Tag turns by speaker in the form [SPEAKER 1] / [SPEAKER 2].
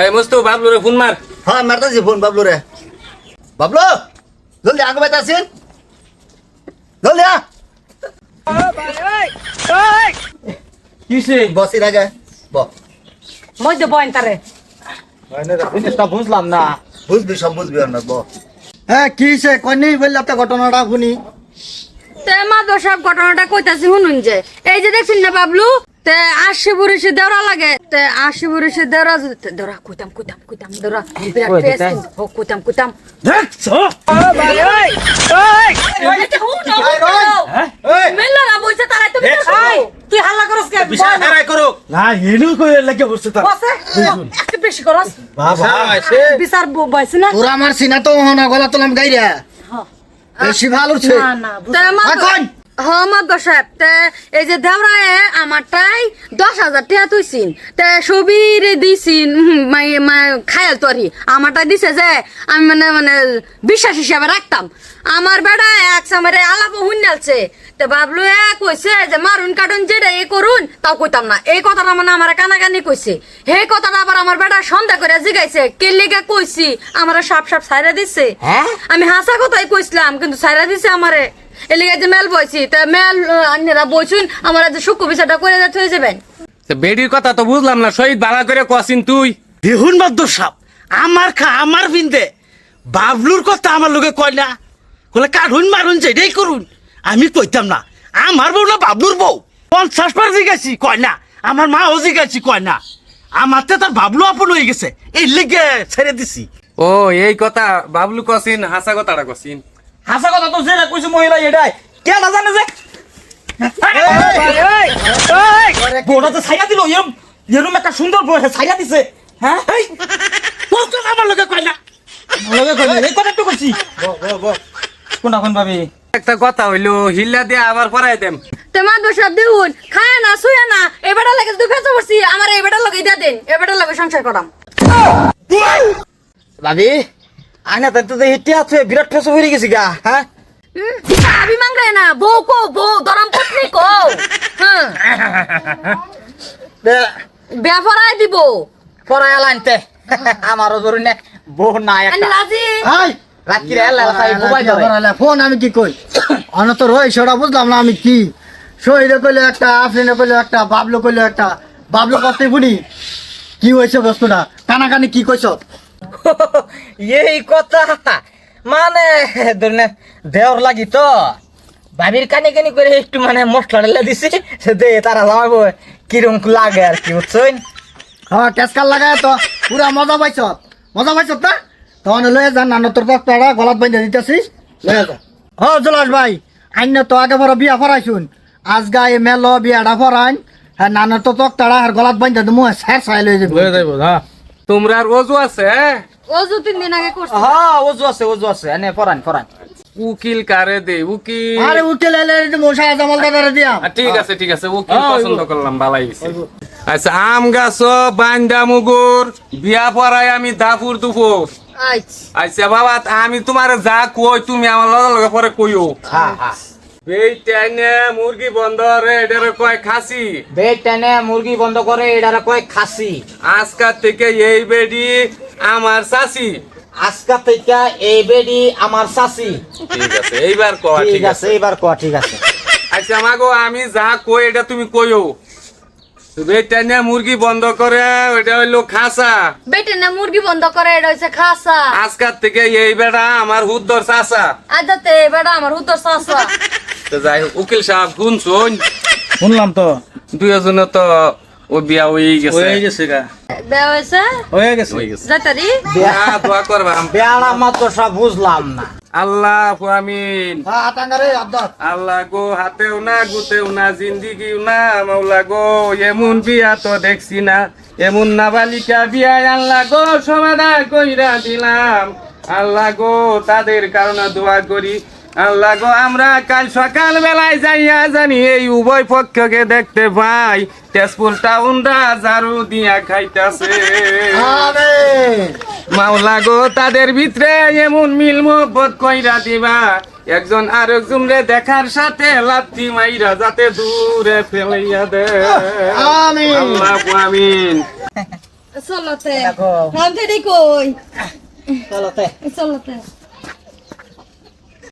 [SPEAKER 1] এই মস্ত বাবলু রে ফোন মার।
[SPEAKER 2] হ্যাঁ মারতাছি ফোন বাবলু রে বাবলু জলদি আগে বাইতে আসেন জলদি আ।
[SPEAKER 1] কিসে
[SPEAKER 2] বসির আগে ব।
[SPEAKER 3] মধ্যে বয়ন তারে
[SPEAKER 4] জিনিসটা বুঝলাম না।
[SPEAKER 2] বুঝবি সব বুঝবি না ব।
[SPEAKER 4] হ্যাঁ কি সে কইনি বললে আপনার ঘটনাটা শুনি।
[SPEAKER 3] তে মাদর ঘটনাটা কইতাছি শুনুন যে। এই যে দেখছেন না বাবলু? তে আশি দেওরা লাগে। তে আশি যদি- কুতাম কুতাম কুতাম। ও খাও তুই হাল্লা করস কে?
[SPEAKER 1] বিশাল হারাই করো
[SPEAKER 4] না হেনু কই লাগে বসছে তার।
[SPEAKER 3] বসে? একটু বেশি করস।
[SPEAKER 4] বাবা।
[SPEAKER 3] বিচার না?
[SPEAKER 4] তোরা আমার সিনা তো হনা গলা তোলাম গাইরা। বেশি ভালো ছে
[SPEAKER 3] না না
[SPEAKER 4] এখন!
[SPEAKER 3] হ্যাঁ সাহেব তে এই যে দেওরায় আমারটাই দশ হাজার টাকা তুইছিন। তে সবির দিছিন খায়াল তরি। আমারটা দিছে যে আমি মানে মানে বিশ্বাস হিসাবে রাখতাম। আমার বেড়া এক সামনে আলাপ হুন্যালছে তে বাবলু এ কইছে যে মারুন কাটুন যেটা এ করুন তাও কইতাম না। এই কথাটা মানে আমার কানাকানি কইছে। হে কথাটা আবার আমার বেটা সন্ধ্যা করে জিগাইছে। কে লেগে কইছি? আমার সাপ সাপ সাইরা দিছে। আমি হাসা কথাই কইছিলাম কিন্তু সাইরা দিছে আমারে। এলিগে যে মেল বইছি তা মেল আন্যরা বইছুন আমার যে শুক্র বিচারটা করে যেতে হয়ে যাবেন।
[SPEAKER 1] তো বেডির কথা তো বুঝলাম না শহীদ ভাড়া করে কসিন তুই।
[SPEAKER 5] দেখুন বাদ্য সাপ আমার খা আমার বিন্দে বাবলুর কথা আমার লোকে কয় না। বলে কারুন মারুন যেটাই করুন। আমি কইতাম না আমার বউ না বাবলুর বউ। পঞ্চাশ বার জিগাইছি কয় না। আমার মাও জিগাইছি কয় না। আমার তো তার বাবলু আপন হয়ে গেছে এই লেগে ছেড়ে দিছি।
[SPEAKER 1] ও এই কথা বাবলু কসিন হাসা কথাটা কসিন।
[SPEAKER 5] হাসা কথা তো যেটা কইছে মহিলা এটাই। কে না জানে যে? বউটা তো ছাইয়া দিল এরম এরম একটা সুন্দর বউ ছাইয়া দিছে। হ্যাঁ? তো আমার লোকে কয় না।
[SPEAKER 4] লগে কই এই কথা তো কইছি। কোন কোন ভাবি?
[SPEAKER 1] একটা কথা হইল হিল্লা দিয়ে আবার পড়াই দেম।
[SPEAKER 3] তে মা দোষাব দিউন খায় না শুয়ে না এবারটা লাগে তুই ফেসে পড়ছি আমার এবারটা লগে দিয়া দেন এবারটা লগে সংসার করাম।
[SPEAKER 4] ভাবি? আইনা তাই তো হিটে আছে বিরাট ফেস হয়ে গেছি গা হ্যাঁ?
[SPEAKER 3] মাংরে না বউ কো বউ দরম পত্নী কো। হ্যাঁ। বেফরাই দিব।
[SPEAKER 4] আনতে আমারও ধরুন বউ না
[SPEAKER 3] আমি
[SPEAKER 4] একটা হাই রাত্রি এলা তাই মোবাইল ধরে। ফোন আমি কি কই? অনত রই সেটা বুঝলাম না আমি কি। শহীদে কইলে একটা আফরিনে কইলে একটা বাবলু কইলে একটা। বাবলু কষ্ট বুনি কি হয়েছে বস্তুটা? কানাকানি কি কইছ?
[SPEAKER 5] এই কথা। মানে ধরনে দেওর লাগি তো। ভাবির কানি কানি করে একটু মানে মশলা ঢেলে দিছি। দে তারা জামাইবো কিরম লাগে আর কি বুঝছেন?
[SPEAKER 4] হ্যাঁ কেসকাল লাগায় তো। পুরা মজা পাইছ? মজা পাইছ না তখন লয়ে যান নানো তোর দশটা গলাত বাইন্ধে দিতেছিস লয়ে যা। হ জলাস ভাই আইন তো আগে বড় বিয়া ফরাইছুন আজ গায়ে মেল বিয়াটা ফরাইন হ্যাঁ নানো তো তক তাড়া আর গলাত বাইন্ধে দিমু স্যার সাই লয়ে যাবি।
[SPEAKER 1] তোমরা আর অজু আছে হ্যাঁ?
[SPEAKER 3] ও দু তিন দিন আগে করছি।
[SPEAKER 5] হ্যাঁ ওজু আছে ওজু আছে। এনে পরান পরান।
[SPEAKER 1] উকিল কারে দে উকিল।
[SPEAKER 4] আরে উকিল এলে মশা জামাল দাদারে দিয়া
[SPEAKER 1] ঠিক আছে ঠিক আছে উকিল পছন্দ করলাম ভালাই গেছে আচ্ছা আম গাছ বান্দা মুগুর বিয়া পড়াই আমি দাপুর দুপুর।
[SPEAKER 3] আচ্ছা।
[SPEAKER 1] আচ্ছা বাবা আমি তোমার যা কই তুমি আমার লগে লগে পরে কইও।
[SPEAKER 5] হ্যাঁ হ্যাঁ।
[SPEAKER 1] টাইনে মুরগি বন্ধ রে এটারে কয় খাসি?
[SPEAKER 5] মুরগি বন্ধ করে এটার কয় খাসি?
[SPEAKER 1] আজকাল থেকে এই বেডি আমার চাচি
[SPEAKER 5] আজকা থেকে এই বেডি আমার শাসি
[SPEAKER 1] ঠিক আছে এইবার কয়
[SPEAKER 5] ঠিক আছে এবার ক ঠিক আছে।
[SPEAKER 1] আচ্ছা মাগো আমি যা কই এটা তুমি কইও। টাইনে মুরগি বন্ধ করে ওটা হইল খাসা।
[SPEAKER 3] বেটে না মুরগি বন্ধ করে এটা হইছে খাসা।
[SPEAKER 1] আজকাল থেকে এই বেড়া আমার হুদ্দর চাচা
[SPEAKER 3] এই বেড়া আমার হুতর সাসা
[SPEAKER 1] তো যাই হোক, উকিল সাহেব গুন শুন
[SPEAKER 4] শুনলাম তো।
[SPEAKER 1] দুইজনে তো ও বিয়া হয়ে গেছে।
[SPEAKER 4] গেছে গা।
[SPEAKER 3] দেওয়া হয়েছে?
[SPEAKER 4] হয়ে গেছে।
[SPEAKER 1] হয়ে গেছে।
[SPEAKER 3] যাতারি?
[SPEAKER 1] দোয়া দোয়া করবাম।
[SPEAKER 5] বেড়া মাত্র সব বুঝলাম না।
[SPEAKER 1] আল্লাহ আমিন। আল্লাহ গো হাতেও না গুতেও না জিন্দিগিও না মাওলা গো এমন বিয়া তো দেখছি না। এমন নাবালিকা বিয়ায় আল্লাহ গো সমাধান কইরা দিলাম। আল্লাহ গো তাদের কারণে দোয়া করি। আল্লাহ গো আমরা কাল সকাল বেলায় যাইয়া জানি এই উভয় পক্ষকে দেখতে পাই। তেজপুর টাউনটা ঝাড়ু দিয়া খাইতাছে। মাওলা গো তাদের ভিতরে এমন মিল মোহব্বত কইরা দিবা। একজন আরেকজন রে দেখার সাথে লাথি মাইরা যাতে দূরে ফেলাইয়া দে।
[SPEAKER 4] আমিন।
[SPEAKER 1] আল্লাহ আমিন।
[SPEAKER 3] চলতে।
[SPEAKER 4] চলতে।
[SPEAKER 3] চলতে।